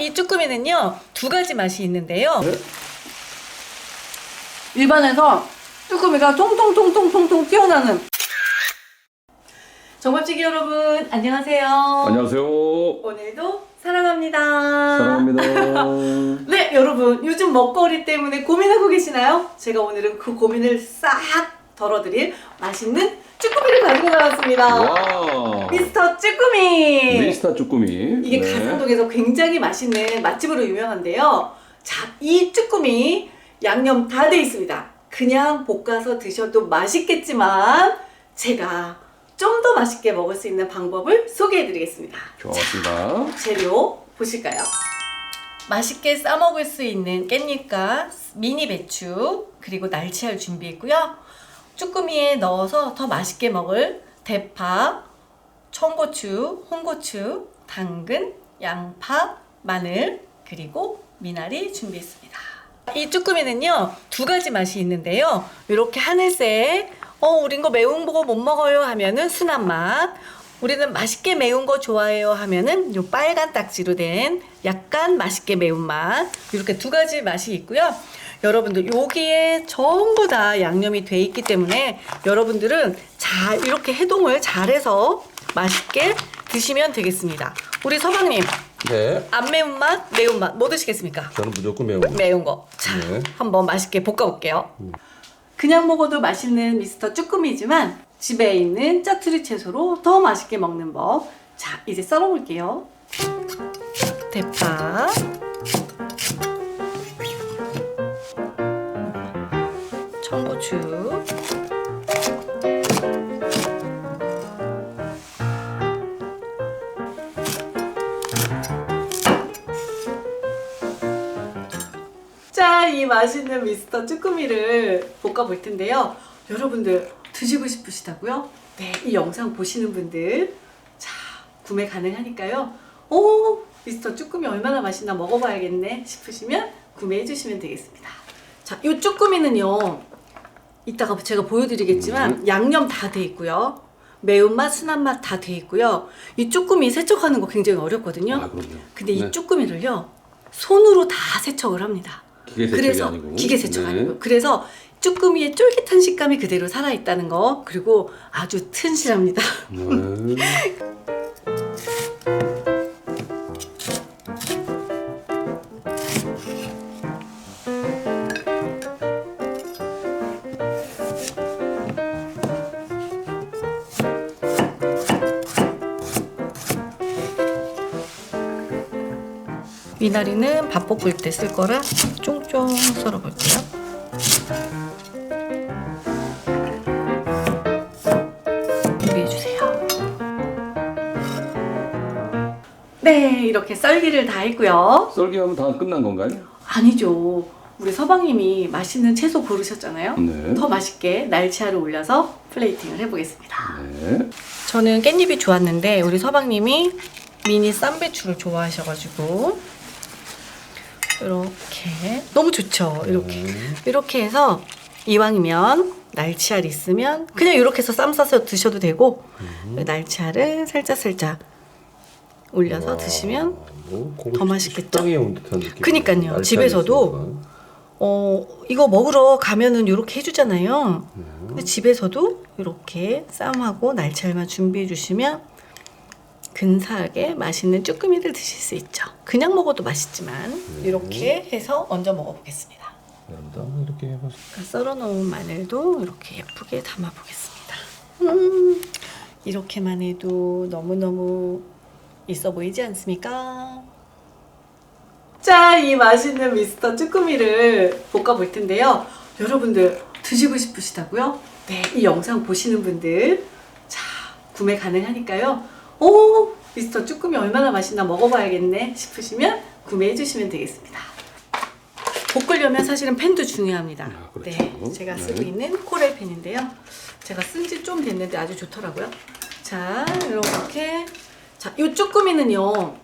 이 쭈꾸미는요 두 가지 맛이 있는데요. 일반에서 쭈꾸미가 통통통통통통 튀어나오는 정밥찌개 여러분 안녕하세요. 안녕하세요. 오늘도 사랑합니다. 사랑합니다. 네 여러분 요즘 먹거리 때문에 고민하고 계시나요? 제가 오늘은 그 고민을 싹 덜어드릴 맛있는 쭈꾸미를 가지고 나왔습니다. 와. 미스터 쭈꾸미. 미스터 쭈꾸미. 이게 네. 가산동에서 굉장히 맛있는 맛집으로 유명한데요. 자, 이 쭈꾸미 양념 다 돼 있습니다. 그냥 볶아서 드셔도 맛있겠지만 제가 좀 더 맛있게 먹을 수 있는 방법을 소개해 드리겠습니다. 좋았습니다. 재료 보실까요? 맛있게 싸 먹을 수 있는 깻잎과 미니 배추 그리고 날치알 준비했고요. 쭈꾸미에 넣어서 더 맛있게 먹을 대파, 청고추, 홍고추, 당근, 양파, 마늘 그리고 미나리 준비했습니다. 이 쭈꾸미는요 두 가지 맛이 있는데요. 이렇게 하늘색 어 우린 거 매운 거 못 먹어요 하면은 순한 맛. 우리는 맛있게 매운 거 좋아해요 하면은 요 빨간 딱지로 된 약간 맛있게 매운 맛 이렇게 두 가지 맛이 있고요. 여러분들 여기에 전부 다 양념이 돼 있기 때문에 여러분들은 잘 이렇게 해동을 잘해서 맛있게 드시면 되겠습니다. 우리 서방님 네. 안 매운 맛, 매운 맛 뭐 드시겠습니까? 저는 무조건 매운 거. 매운 거. 자, 네. 한번 맛있게 볶아볼게요. 그냥 먹어도 맛있는 미스터 쭈꾸미지만 집에 있는 짜투리 채소로 더 맛있게 먹는 법. 자, 이제 썰어볼게요. 대파. 청고추. 자, 이 맛있는 미스터 쭈꾸미를 볶아볼 텐데요. 여러분들 드시고 싶으시다고요? 네, 이 영상 보시는 분들 자, 구매 가능하니까요. 오, 미스터 쭈꾸미 얼마나 맛있나 먹어봐야겠네 싶으시면 구매해 주시면 되겠습니다. 자, 이 쭈꾸미는요. 이따가 제가 보여드리겠지만 양념 다 돼 있고요. 매운맛, 순한맛 다 돼 있고요. 이 쭈꾸미 세척하는 거 굉장히 어렵거든요. 아, 그럼요. 근데 이 네. 쭈꾸미를요 손으로 다 세척을 합니다. 기계 세척이 그래서 아니고. 기계 세척 네. 아니고 그래서 쭈꾸미의 쫄깃한 식감이 그대로 살아 있다는 거 그리고 아주 튼실합니다. 네. 미나리는 밥 볶을 때 쓸 거라 쫑쫑 썰어 볼게요. 준비해 주세요. 네, 이렇게 썰기를 다 했고요. 썰기하면 다 끝난 건가요? 아니죠. 우리 서방님이 맛있는 채소 고르셨잖아요. 네. 더 맛있게 날치알을 올려서 플레이팅을 해보겠습니다. 네. 저는 깻잎이 좋았는데 우리 서방님이 미니 쌈배추를 좋아하셔가지고 이렇게 너무 좋죠. 이렇게 이렇게 해서 이왕이면 날치알 있으면 그냥 이렇게 해서 쌈 싸서 드셔도 되고 날치알을 살짝 살짝 올려서 드시면 뭐, 더 맛있겠죠? 식당에 온 듯한 느낌. 그니까요. 집에서도. 어 이거 먹으러 가면은 이렇게 해주잖아요. 근데 집에서도 이렇게 쌈하고 날치알만 준비해 주시면 근사하게 맛있는 쭈꾸미를 드실 수 있죠. 그냥 먹어도 맛있지만 이렇게 해서 얹어 먹어보겠습니다. 여러분도 한번 이렇게 해봐서. 아까 썰어놓은 마늘도 이렇게 예쁘게 담아보겠습니다. 음, 이렇게만 해도 너무너무 있어 보이지 않습니까? 자, 이 맛있는 미스터 쭈꾸미를 볶아볼 텐데요. 여러분들 드시고 싶으시다고요? 네, 이 영상 보시는 분들 자, 구매 가능하니까요. 오, 미스터 쭈꾸미 얼마나 맛있나 먹어봐야겠네 싶으시면 구매해 주시면 되겠습니다. 볶으려면 사실은 팬도 중요합니다. 아, 그렇죠. 네, 제가 쓰고 네. 있는 코렐 팬인데요. 제가 쓴 지 좀 됐는데 아주 좋더라고요. 자, 이렇게 자, 이 쭈꾸미는요.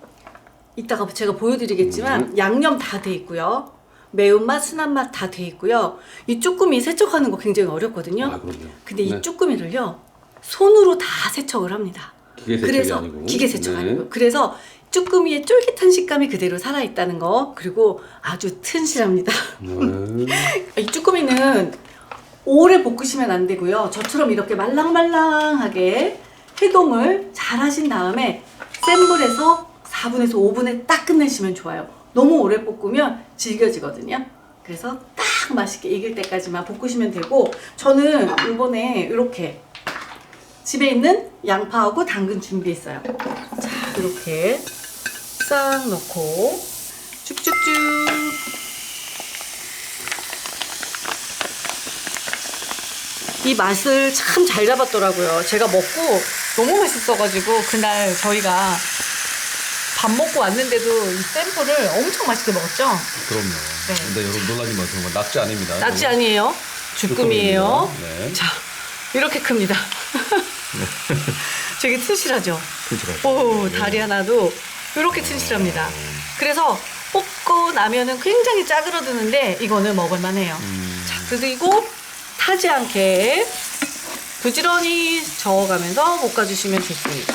이따가 제가 보여드리겠지만 양념 다 돼 있고요. 매운맛, 순한맛 다 돼 있고요. 이 쭈꾸미 세척하는 거 굉장히 어렵거든요. 아, 그럼요. 근데 이 네. 쭈꾸미를요 손으로 다 세척을 합니다. 기계 세척이 그래서 아니고. 기계 세척 네. 아니고 그래서 쭈꾸미의 쫄깃한 식감이 그대로 살아 있다는 거 그리고 아주 튼실합니다. 네. 이 쭈꾸미는 오래 볶으시면 안 되고요. 저처럼 이렇게 말랑말랑하게 해동을 잘 하신 다음에 센 불에서 4분에서 5분에 딱 끝내시면 좋아요. 너무 오래 볶으면 질겨지거든요. 그래서 딱 맛있게 익을 때까지만 볶으시면 되고 저는 이번에 이렇게 집에 있는 양파하고 당근 준비했어요. 자, 이렇게 싹 넣고 쭉쭉쭉 이 맛을 참 잘 잡았더라고요. 제가 먹고 너무 맛있어가지고 그날 저희가 밥 먹고 왔는데도 이 샘플을 엄청 맛있게 먹었죠. 그럼요. 네. 근데 여러분 놀라지 마세요. 뭐 낙지 아닙니다. 낙지 아니에요. 주꾸미예요. 네. 자, 이렇게 큽니다. 되게 튼실하죠. 튼실하죠. 오, 네. 다리 하나도 이렇게 튼실합니다. 그래서 볶고 나면은 굉장히 짜그러드는데 이거는 먹을만해요. 음. 자, 그리고 타지 않게 부지런히 저어가면서 볶아주시면 좋습니다.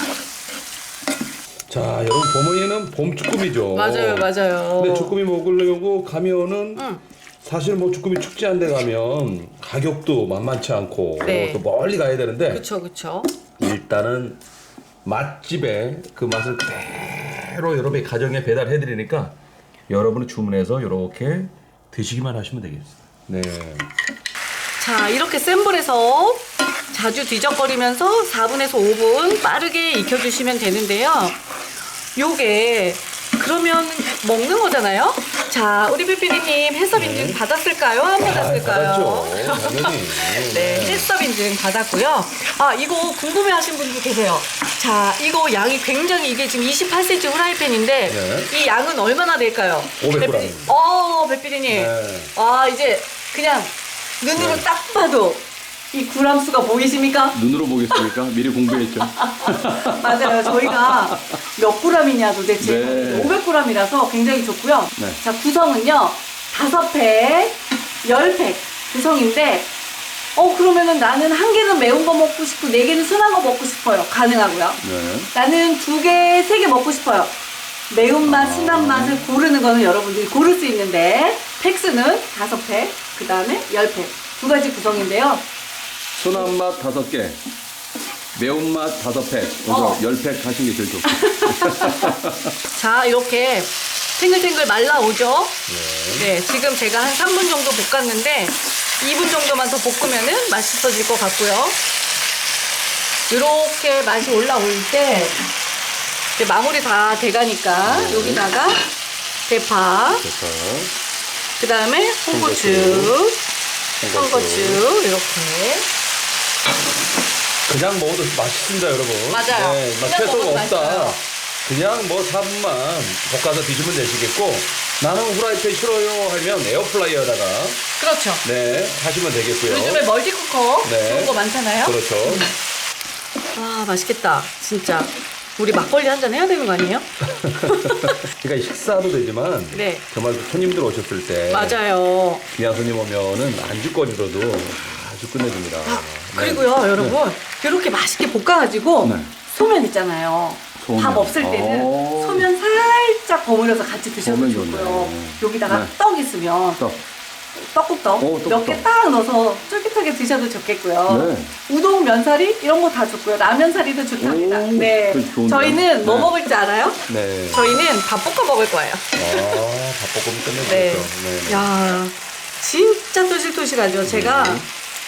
자, 여러분 봄에는 봄 쭈꾸미죠. 맞아요, 맞아요. 근데 쭈꾸미 먹으려고 가면은 응. 사실 뭐 쭈꾸미 축제한 데 가면 가격도 만만치 않고 네. 또 멀리 가야 되는데 그쵸, 그쵸. 일단은 맛집에 그 맛을 그대로 여러분의 가정에 배달해 드리니까 여러분이 주문해서 이렇게 드시기만 하시면 되겠습니다. 네. 자, 이렇게 센 불에서 자주 뒤적거리면서 4분에서 5분 빠르게 익혀주시면 되는데요. 요게 그러면 먹는 거잖아요? 자, 우리 삐삐리님 해썹 인증 받았을까요? 안 받았을까요? 네. 받았죠. 당연히. 네, 해썹 인증 받았고요. 아, 이거 궁금해 하신 분도 계세요. 자, 이거 양이 굉장히 이게 지금 28cm 후라이팬인데 네. 이 양은 얼마나 될까요? 500g 배- 입니다. 어, 배피디님. 네. 아, 이제 그냥 눈으로 네. 딱 봐도 이 구람수가 보이십니까? 눈으로 보겠습니까? 미리 공부했죠. 맞아요. 저희가 몇 g이냐 도대체 네. 500g이라서 굉장히 좋고요. 네. 자, 구성은요. 5팩, 10팩 구성인데 어 그러면은 나는 한 개는 매운 거 먹고 싶고 네 개는 순한 거 먹고 싶어요. 가능하고요. 네. 나는 두 개, 세 개 먹고 싶어요. 매운맛, 순한 맛을 고르는 거는 여러분들이 고를 수 있는데 팩스는 다섯 팩, 그 다음에 열 팩. 두 가지 구성인데요. 순한 맛 다섯 개, 매운맛 다섯 팩, 그래서 어. 열팩 하신 게 제일 좋고. 자, 이렇게 탱글탱글 말라오죠? 네, 지금 제가 한 3분 정도 볶았는데 2분 정도만 더 볶으면은 맛있어질 것 같고요. 이렇게 맛이 올라올 때 이제 마무리 다 돼가니까 네. 여기다가 대파, 됐어. 그 다음에 홍고추, 홍고추 이렇게 그냥 먹어도 맛있습니다, 여러분. 맞아요. 네, 막 그냥 채소가 먹어도 없다. 맛있어요. 그냥 뭐 4분만 볶아서 드시면 되시겠고 나는 후라이팬 싫어요 하면 에어프라이어다가 그렇죠. 네 하시면 되겠고요. 요즘에 멀티쿠커 네. 좋은 거 많잖아요. 그렇죠. 와 맛있겠다 진짜 우리 막걸리 한 잔 해야 되는 거 아니에요? 그러니까 식사도 되지만 네. 정말 그 손님들 오셨을 때 맞아요 귀한 손님 오면은 안주거리로도 아주 끝내줍니다. 아, 네. 그리고요 여러분 이렇게 맛있게 볶아가지고 네. 소면 있잖아요 소면. 밥 없을 때는 오. 소면 살짝 버무려서 같이 드셔도 소면 좋고요 좋네. 여기다가 네. 떡 있으면 떡. 떡국떡 오, 떡국떡. 몇개딱 넣어서 쫄깃하게 드셔도 좋겠고요 네. 우동 면사리 이런 거 다 좋고요 라면 사리도 좋답니다 오, 네 좋은데요? 저희는 뭐 네. 먹을지 알아요? 네. 저희는 밥 볶아 먹을 거예요 아, 밥볶음 끝내주죠. 네. 네. 야, 진짜 토실토실하죠. 제가 네.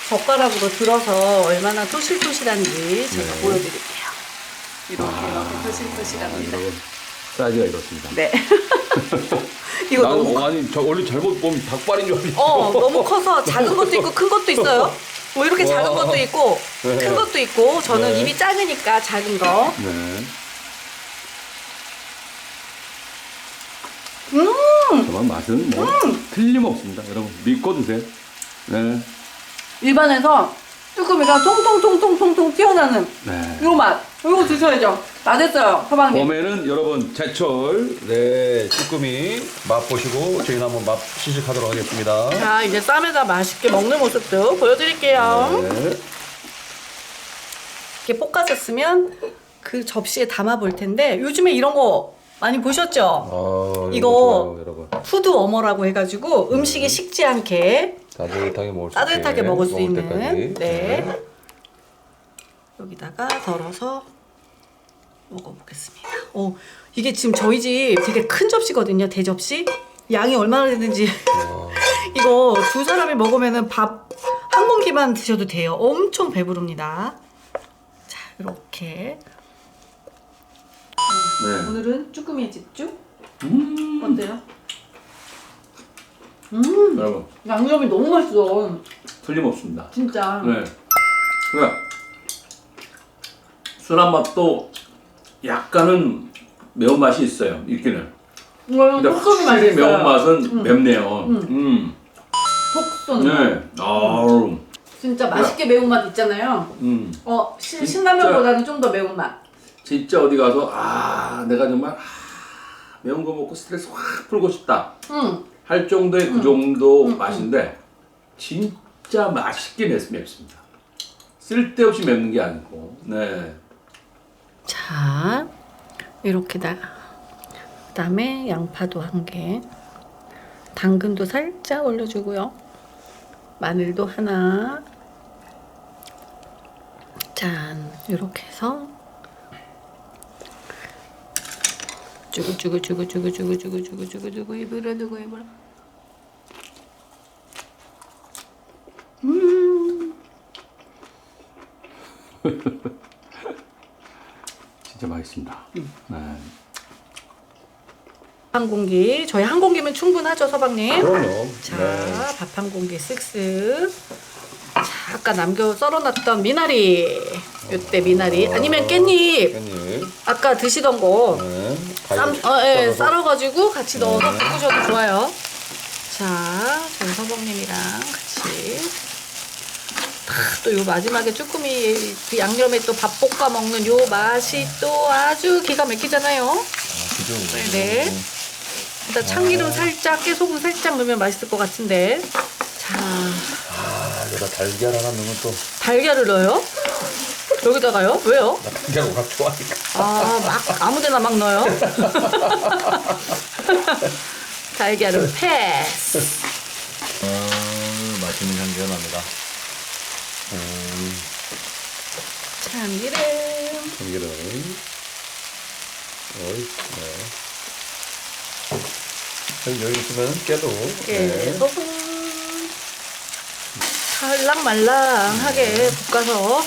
젓가락으로 들어서 얼마나 토실토실한지 제가 네. 보여드릴게요. 이렇게 아, 이렇게 토실토실합니다. 여러분, 사이즈가 이렇습니다. 네. 이거 나는 너무 어, 아니 저 원래 잘못 보면 닭발인 줄 알았어. 어 너무 커서 작은 것도 있고 큰 것도 있어요. 뭐 이렇게 작은 와. 것도 있고 네. 큰 것도 있고 저는 네. 입이 작으니까 작은 거. 네. 음 정말 맛은 뭐 틀림없습니다. 여러분 믿고 드세요. 네. 입안에서 쭈꾸미가 통통통통통통 튀어나오는 네. 요 맛. 이거 드셔야죠. 다 됐어요, 서방님. 봄에는 여러분 제철 네, 쭈꾸미 맛보시고 저희는 한번 맛 시식하도록 하겠습니다. 자 이제 쌈에다 맛있게 먹는 모습도 보여드릴게요. 네. 이렇게 볶아졌으면 그 접시에 담아 볼 텐데 요즘에 이런 거 많이 보셨죠? 아, 이거 여러분. 푸드 워머라고 해가지고 음식이 식지 않게 따뜻하게 먹을 수 따뜻하게 있게 먹을 수 있는 때까지. 네 여기다가 덜어서 먹어보겠습니다. 어 이게 지금 저희 집 되게 큰 접시거든요. 대접시 양이 얼마나 되는지 이거 두 사람이 먹으면은 밥 한 공기만 드셔도 돼요. 엄청 배부릅니다. 자 이렇게 네. 오늘은 쭈꾸미에 집중 음. 어때요? 여러분 양념이 너무 맛있어. 틀림없습니다. 진짜. 네. 그래. 순한 맛도 약간은 매운 맛이 있어요. 있기는. 이거는 근데 확실히 맛있어요. 매운 맛은 맵네요. 음. 톡쏘는 맛. 네. 아우. 진짜 맛있게 매운 맛 있잖아요. 음. 어, 시- 진짜. 신라면보다는 좀 더 매운 맛. 진짜 어디 가서 아 내가 정말 아, 매운 거 먹고 스트레스 확 풀고 싶다 응. 할 정도의 그 정도 맛인데 진짜 맛있게 맵, 맵습니다. 쓸데없이 맵는 게 아니고 네. 자 이렇게다가 그다음에 양파도 한 개, 당근도 살짝 올려주고요. 마늘도 하나. 짠 이렇게 해서 쭈구쭈구쭈구쭈구쭈구쭈구쭈구쭈구쭈구 입으로 두고 입으로. 진짜 맛있습니다. 네. 한 공기 저희 한 공기면 충분하죠 서방님. 그럼요. 자, 네. 밥한 공기 쓱쓱. 자, 아까 남겨 썰어놨던 미나리. 요때 미나리. 아니면 깻잎. 깻잎. 아까 드시던 거. 네. 쌈, 어, 예, 썰어서. 썰어가지고 같이 넣어서 볶으셔도 좋아요. 자, 저희 서방님이랑 같이. 또요 마지막에 쭈꾸미 그 양념에 또 밥 볶아 먹는 요 맛이 또 아주 기가 막히잖아요. 그죠. 네. 일단 참기름 살짝, 깨소금 살짝 넣으면 맛있을 것 같은데. 자, 아, 여기다 달걀 하나 넣으면 또 달걀을 넣어요? 여기다가요? 왜요? 나 달걀 워낙 좋아하니까. 아, 막 아무데나 막 넣어요? 달걀은 패스. 음, 맛있는 향기가 납니다. 음, 참기름. 참기름. 어이, 네. 여기 여기 있으면 깨도. 예, 네. 소금. 살랑말랑하게 볶아서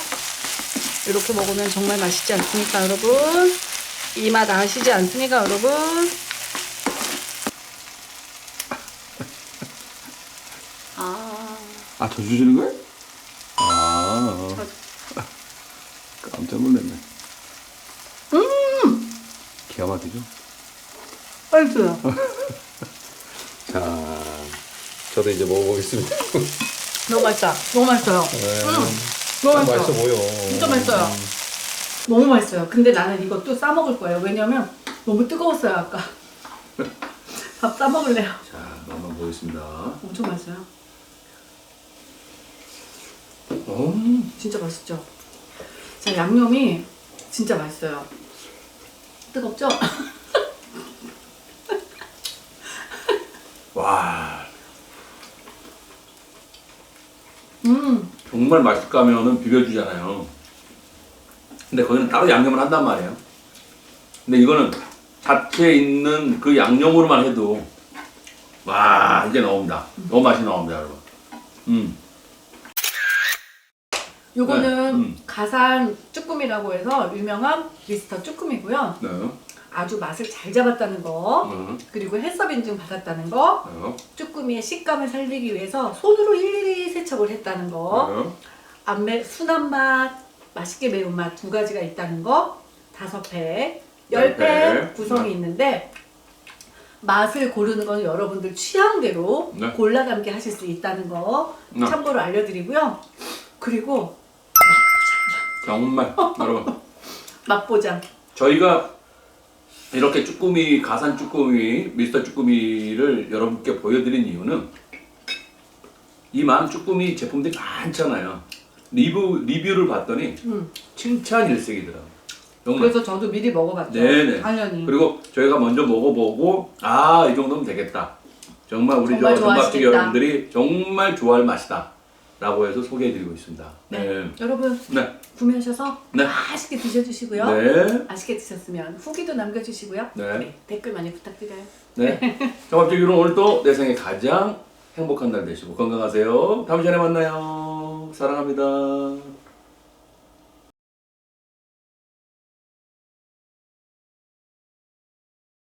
이렇게 먹으면 정말 맛있지 않습니까, 여러분? 이 맛 아시지 않습니까, 여러분? 아, 아, 저 주시는 거예요? 아. 깜짝 놀랐네. 음! 기가 막히죠? 맛있어요. 자, 저도 이제 먹어보겠습니다. 너무 맛있다. 너무 맛있어요. 네. 너무 맛있어 맛있어요. 보여. 진짜 맛있어요. 너무 맛있어요. 근데 나는 이것도 싸 먹을 거예요. 왜냐면 너무 뜨거웠어요, 아까. 밥 싸 먹을래요. 자, 한번 보겠습니다. 엄청 맛있어요. 음. 진짜 맛있죠? 자, 양념이 진짜 맛있어요. 뜨겁죠? 와, 음, 정말 맛있을까 하면은 비벼주잖아요. 근데 거기는 따로 양념을 한단 말이에요. 근데 이거는 자체에 있는 그 양념으로만 해도 와 이제 나옵니다. 너무 맛이 나옵니다, 여러분. 음, 요거는 네, 음. 가산 쭈꾸미라고 해서 유명한 미스터 쭈꾸미고요. 네, 아주 맛을 잘 잡았다는 거, 네, 그리고 햇섭 인증 받았다는 거, 네, 쭈꾸미의 식감을 살리기 위해서 손으로 일일이 세척을 했다는 거, 네. 안매 순한 맛, 맛있게 매운 맛 두 가지가 있다는 거 다섯 팩, 열열팩 팩. 구성이 네. 있는데 맛을 고르는 건 여러분들 취향대로 네. 골라 담게 하실 수 있다는 거 네. 참고로 알려드리고요. 그리고 정말 여러분 맛보장. 저희가 이렇게 쭈꾸미 가산 쭈꾸미 미스터 쭈꾸미를 여러분께 보여드린 이유는 이 많은 쭈꾸미 제품들이 많잖아요. 리뷰 리뷰를 봤더니 음. 칭찬 일색이더라고. 정말. 그래서 저도 미리 먹어봤죠. 네네. 당연히. 그리고 저희가 먼저 먹어보고 아 이 정도면 되겠다. 정말 우리 정말 저 좋아하시겠다. 여러분들이 정말 좋아할 맛이다. 라고 해서 소개해드리고 있습니다. 네. 여러분 네. 구매하셔서 네. 맛있게 드셔주시고요. 네. 맛있게 드셨으면 후기도 남겨주시고요. 네. 댓글 많이 부탁드려요. 네. 전밥집 유는 오늘도 내 생에 가장 행복한 날 되시고 건강하세요. 다음 시간에 만나요. 사랑합니다.